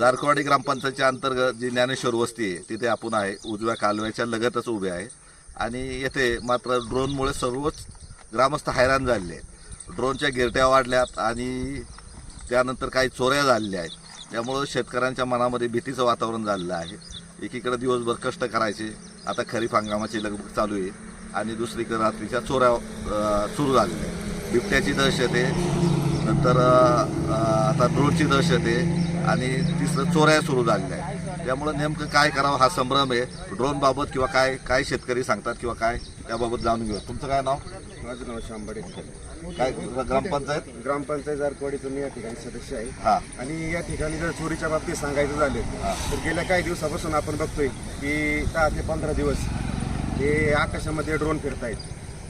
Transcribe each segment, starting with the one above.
जारकवाडी ग्रामपंचायतच्या अंतर्गत जी ज्ञानेश्वर वस्ती आहे तिथे आपण आहे. उजव्या कालव्याच्या लगतच उभे आहे. आणि येथे मात्र ड्रोनमुळे सर्वच ग्रामस्थ हैराण झालेले आहेत. ड्रोनच्या गिरट्या वाढल्यात आणि त्यानंतर काही चोऱ्या झालेल्या आहेत. त्यामुळं शेतकऱ्यांच्या मनामध्ये भीतीचं वातावरण झालेलं आहे. एकीकडे दिवसभर कष्ट करायचे. आता खरीप हंगामाची लगबग चालू आहे. आणि दुसरीकडे रात्रीच्या चोऱ्या सुरू झालेल्या आहेत. बिबट्याची दहशत आहे. नंतर आता ड्रोनची दहशत आहे. आणि तिसरं चोऱ्या सुरू झालेल्या आहेत. त्यामुळं नेमकं काय करावं हा संभ्रम आहे. ड्रोन बाबत किंवा काय काय शेतकरी सांगतात किंवा काय त्याबाबत जाणून घेऊ तुमचं काय नाव? माझं नाव शांबडे. काय ग्रामपंचायत? ग्रामपंचायत जारकवाडीचं मी या ठिकाणी सदस्य आहे. हा. आणि या ठिकाणी जर चोरीच्या बाबतीत सांगायचं झाले. तर गेल्या काही दिवसापासून आपण बघतोय की दहा ते पंधरा दिवस हे आकाशामध्ये ड्रोन फिरतायत.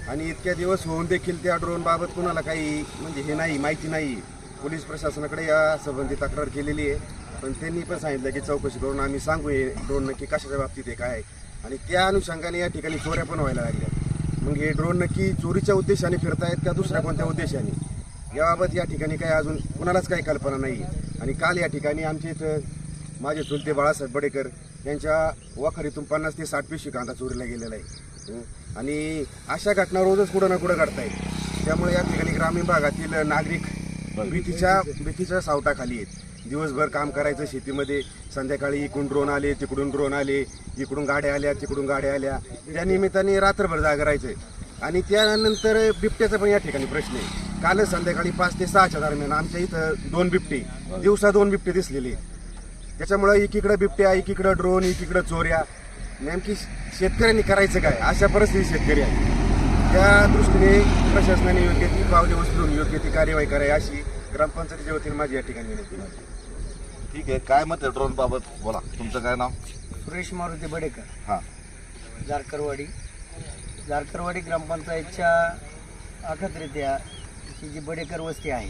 आणि इतक्या दिवस होऊन देखील त्या ड्रोन बाबत कुणाला काही म्हणजे हे नाही माहिती नाही. पोलीस प्रशासनाकडे या संबंधी तक्रार केलेली आहे. पण त्यांनी पण सांगितलं की चौकशी करून आम्ही सांगू हे ड्रोन नक्की कशाच्या बाबतीत आहे काय आहे. आणि त्या अनुषंगाने या ठिकाणी चोऱ्या पण व्हायला लागल्या. मग हे ड्रोन नक्की चोरीच्या उद्देशाने फिरतायत का दुसऱ्या कोणत्या उद्देशाने? याबाबत या ठिकाणी काही अजून कुणालाच काही कल्पना नाही आणि काल या ठिकाणी आमच्या इथं माझे चुलते बाळासाहेब बडेकर यांच्या वखारीतून पन्नास ते साठ पिशवी कांदा चोरीला गेलेला आहे. आणि अशा घटना रोजच कुठं ना कुठं घडतायत. त्यामुळे या ठिकाणी ग्रामीण भागातील नागरिक भीतीच्या भीतीच्या सावटाखाली आहेत. दिवसभर काम करायचं शेतीमध्ये. संध्याकाळी इकडून ड्रोन आले तिकडून ड्रोन आले. इकडून गाड्या आल्या तिकडून गाड्या आल्या. त्या निमित्ताने रात्रभर जागा राहायचं आणि त्यानंतर बिबट्याचा पण या ठिकाणी प्रश्न आहे. कालच संध्याकाळी पाच ते सहाच्या दरम्यान आमच्या इथं दोन बिबटे दिवसा दोन बिबटे दिसलेले त्याच्यामुळं एकीकडं बिबट्या एकीकडं ड्रोन एकीकडं चोऱ्या. नेमकी शेतकऱ्यांनी करायचं काय? अशा परिस्थिती शेतकरी आहे त्या दृष्टीने प्रशासनाने योग्य ती पावले उचलून योग्य ती कार्यवाही करावी अशी ग्रामपंचायतीच्या वतीने माझी या ठिकाणी विनंती आहे. ठीक आहे काय मत आहे ड्रोन बाबत? बोला तुमचं काय नाव? सुरेश मारुती बडेकर. हां. जारकरवाडी. जारकरवाडी ग्रामपंचायतच्या अखत्रित्या ही जी बडेकर वस्ती आहे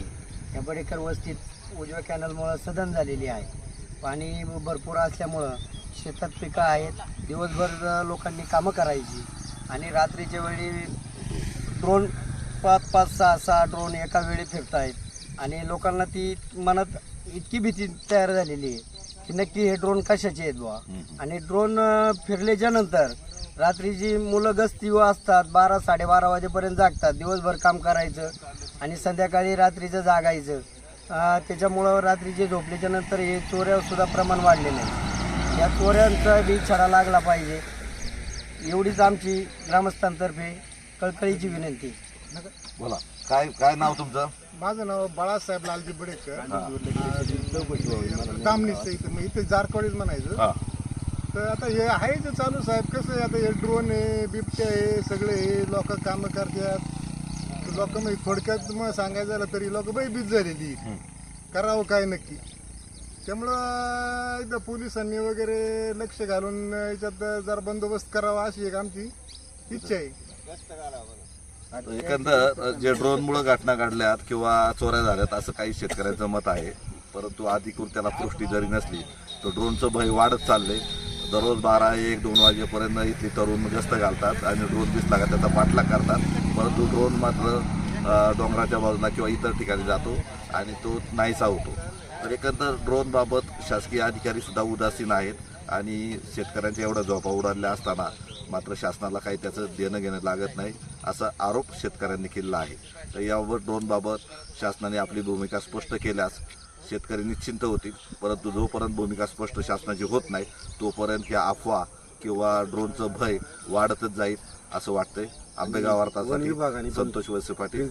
या बडेकर वस्तीत उजव्या कॅनलमुळं सदन झालेली आहे. पाणी भरपूर असल्यामुळं शेतात पिकं आहेत. दिवसभर लोकांनी कामं करायची. आणि रात्रीच्या वेळी ड्रोन पाच पाच सहा सहा ड्रोन एका वेळी फिरत आहेत आणि लोकांना ती मनात इतकी भीती तयार झालेली आहे की नक्की हे ड्रोन कशाचे आहेत बुवा? आणि ड्रोन फिरल्याच्या नंतर रात्री जी मुलं गस्तीवर असतात बारा साडेबारा वाजेपर्यंत जागतात दिवसभर काम करायचं आणि संध्याकाळी रात्रीचं जागायचं त्याच्यामुळं रात्रीचे झोपल्याच्या नंतर हे चोऱ्यावर सुद्धा प्रमाण वाढलेलं आहे. या चोऱ्यांचा बी छडा लागला पाहिजे. एवढीच आमची ग्रामस्थांतर्फे कळकळीची विनंती. बोला. काय काय नाव तुमचं? माझं नाव बाळासाहेब लालजी बडेकर. तामणीचं इथं मग इथे जारकवाडीच म्हणायचं. तर आता हे आहे जे चालू साहेब कसं आहे आता हे ड्रोन आहे बिबटे आहे सगळे हे लोक कामं करतात. लोक मग थोडक्यात मग सांगायचं झालं तरी लोक भयभीत झालेली. करावं काय नक्की? त्यामुळं इथं पोलिसांनी वगैरे लक्ष घालून याच्यात जरा बंदोबस्त करावा अशी एक आमची इच्छा आहे. एकंदर जे ड्रोनमुळे घटना घडल्यात किंवा चोऱ्या झाल्यात असं काही शेतकऱ्यांचं मत आहे. परंतु अधिकृत त्याला पुष्टी जरी नसली तर ड्रोनचं भय वाढत चालले दररोज बारा एक दोन वाजेपर्यंत इथली तरुण गस्त घालतात आणि ड्रोन दिसला का त्याचा पाठलाग करतात. परंतु ड्रोन मात्र डोंगराच्या बाजूला किंवा इतर ठिकाणी जातो आणि तो नाहीसा होतो. तर एकंदर ड्रोनबाबत शासकीय अधिकारीसुद्धा उदासीन आहेत आणि शेतकऱ्यांच्या एवढ्या झोपा उडाल्या असताना मात्र शासनाला काही त्याचं देणं घेणं लागत नाही. असा आरोप शेतकऱ्यांनी केलेला आहे. तर यावर ड्रोनबाबत शासनाने आपली भूमिका स्पष्ट केल्यास शेतकरी निश्चिंत होतील. परंतु जोपर्यंत भूमिका स्पष्ट शासनाची होत नाही तोपर्यंत ह्या अफवा किंवा ड्रोनचं भय वाढतच जाईल असं वाटतंय. आंबेगाव वार्तासाठी पण संतोष वळसे पाटील